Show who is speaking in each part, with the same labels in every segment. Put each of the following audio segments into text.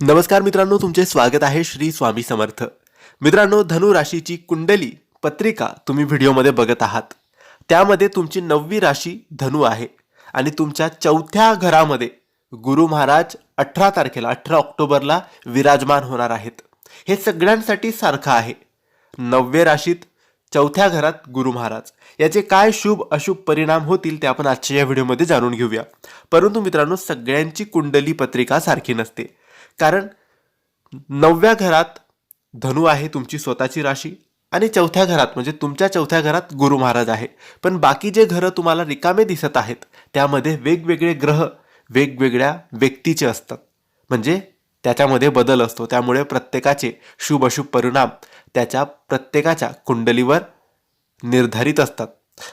Speaker 1: नमस्कार मित्रांनो तुमचे स्वागत आहे श्री स्वामी समर्थ. मित्रांनो धनु राशीची कुंडली पत्रिका तुम्ही व्हिडिओमध्ये बघत आहात. त्यामध्ये तुमची नववी राशी धनु आहे आणि तुमच्या चौथ्या घरामध्ये गुरु महाराज अठरा तारखेला अठरा ऑक्टोबरला विराजमान होणार आहेत. हे सगळ्यांसाठी सारखं आहे. नववे राशीत चौथ्या घरात गुरु महाराज. याचे काय शुभ अशुभ परिणाम होतील ते आपण आजच्या या व्हिडिओमध्ये जाणून घेऊया. परंतु मित्रांनो सगळ्यांची कुंडली पत्रिका सारखी नसते. कारण नवव्या घरात धनु आहे तुमची स्वतःची राशी आणि चौथ्या घरात म्हणजे तुमच्या चौथ्या घरात गुरु महाराज आहे. पण बाकी जे घरं तुम्हाला रिकामे दिसत आहेत त्यामध्ये वेगवेगळे ग्रह वेगवेगळ्या व्यक्तीचे असतात. म्हणजे त्याच्यामध्ये बदल असतो. त्यामुळे प्रत्येकाचे शुभ अशुभ परिणाम त्याच्या प्रत्येकाच्या कुंडलीवर निर्धारित असतात.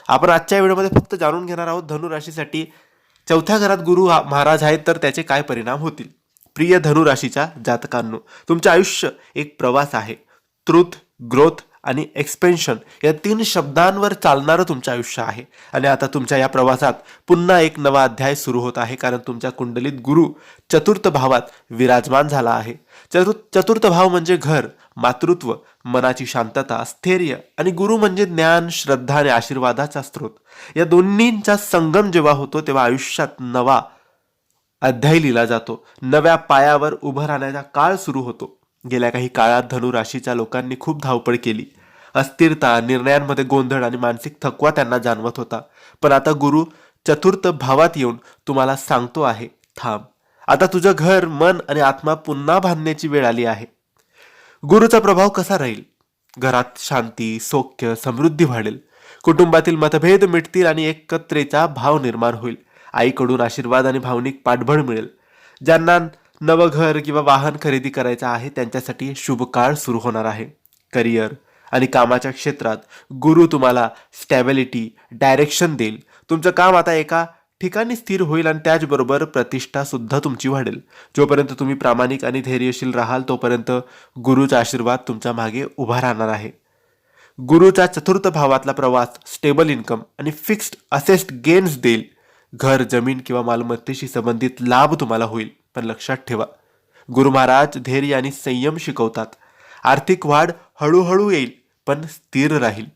Speaker 1: आपण आजच्या व्हिडिओमध्ये फक्त जाणून घेणार आहोत धनु राशीसाठी चौथ्या घरात गुरु हा- महाराज आहेत तर त्याचे काय परिणाम होतील? प्रिय धनुराशीच्या जातकांनो तुमचे आयुष्य एक प्रवास आहे. ट्रुथ ग्रोथ आणि एक्सपेन्शन या तीन शब्दांवर चालणारं तुमचं आयुष्य आहे. आणि आता तुमच्या या प्रवासात पुन्हा एक नवा अध्याय सुरू होत आहे कारण तुमच्या कुंडलीत गुरु चतुर्थ भावात विराजमान झाला आहे. चतु चतुर्थ भाव म्हणजे घर मातृत्व मनाची शांतता स्थैर्य आणि गुरु म्हणजे ज्ञान श्रद्धा आणि आशीर्वादाचा स्रोत. या दोन्हींचा संगम जेव्हा होतो तेव्हा आयुष्यात नवा अध्याय लिहिला जातो. नव्या पायावर उभं राहण्याचा काळ सुरू होतो. गेल्या काही काळात धनु राशीच्या लोकांनी खूप धावपळ केली. अस्थिरता निर्णयांमध्ये गोंधळ आणि मानसिक थकवा त्यांना जाणवत होता. पण आता गुरु चतुर्थ भावात येऊन तुम्हाला सांगतो आहे थांब. आता तुझं घर मन आणि आत्मा पुन्हा बांधण्याची वेळ आली आहे. गुरुचा प्रभाव कसा राहील? घरात शांती सौख्य समृद्धी वाढेल. कुटुंबातील मतभेद मिटतील आणि एकत्रेचा भाव निर्माण होईल. आईकडून आशीर्वाद आणि भावनिक पाठबळ मिळेल. ज्यांना नवं घर किंवा वाहन खरेदी करायचं आहे त्यांच्यासाठी शुभ काळ सुरू होणार आहे. करिअर आणि कामाच्या क्षेत्रात गुरु तुम्हाला स्टॅबिलिटी डायरेक्शन देईल. तुमचं काम आता एका ठिकाणी स्थिर होईल आणि त्याचबरोबर प्रतिष्ठा सुद्धा तुमची वाढेल. जोपर्यंत तुम्ही प्रामाणिक आणि धैर्यशील राहाल तोपर्यंत गुरुचा आशीर्वाद तुमच्या मागे उभा राहणार आहे. गुरुचा चतुर्थ भावातला प्रवास स्टेबल इन्कम आणि फिक्स्ड असेस्ड गेन्स देईल. घर जमीन किंवा मालमत्तेशी संबंधित लाभ तुम्हाला होईल पण लक्षात ठेवा. गुरु महाराज धैर्य आणि संयम शिकवतात. आर्थिक वाढ हळूहळू येईल पण स्थिर राहील.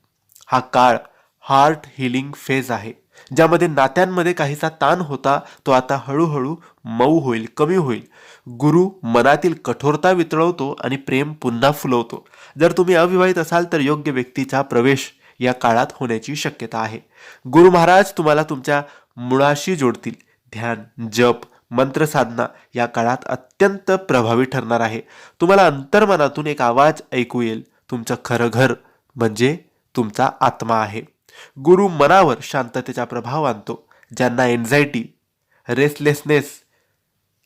Speaker 1: हा काळ हार्ट हिलिंग फेज आहे ज्यामध्ये नात्यांमध्ये काहीसा ताण होता तो आता हळूहळू मऊ होईल कमी होईल. गुरु मनातील कठोरता वितळवतो आणि प्रेम पुन्हा फुलवतो. जर तुम्ही अविवाहित असाल तर योग्य व्यक्तीचा प्रवेश या काळात होण्याची शक्यता आहे. गुरु महाराज तुम्हाला तुमच्या मुळाशी जोडतील. ध्यान जप मंत्र साधना या काळात अत्यंत प्रभावी ठरणार आहे. तुम्हाला अंतर्मनातून एक आवाज ऐकू येईल. तुमचं खरं घर म्हणजे तुमचा आत्मा आहे. गुरु मनावर शांततेचा प्रभाव आणतो ज्यांना एन्झायटी रेसलेसनेस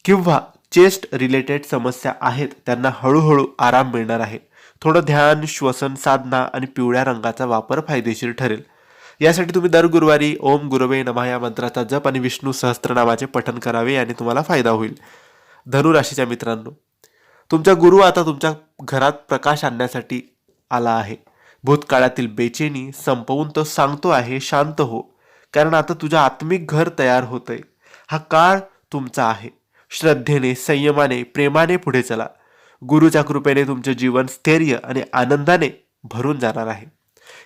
Speaker 1: किंवा चेस्ट रिलेटेड समस्या आहेत त्यांना हळूहळू आराम मिळणार आहे. थोडं ध्यान श्वसन साधना आणि पिवळ्या रंगाचा वापर फायदेशीर ठरेल. यासाठी तुम्ही दर गुरुवारी ओम गुरुवे नमः या मंत्राचा जप आणि विष्णू सहस्त्रनामाचे पठन करावे आणि तुम्हाला फायदा होईल. धनुराशीच्या मित्रांनो तुमचा गुरु आता तुमच्या घरात प्रकाश आणण्यासाठी आला आहे. भूतकाळातील बेचैनी संपवून तो सांगतो आहे शांत हो. कारण आता तुझं आत्मिक घर तयार होतंय. हा काळ तुमचा आहे. श्रद्धेने संयमाने प्रेमाने पुढे चला. गुरुच्या कृपेने तुमचे जीवन स्थैर्य आणि आनंदाने भरून जाणार आहे.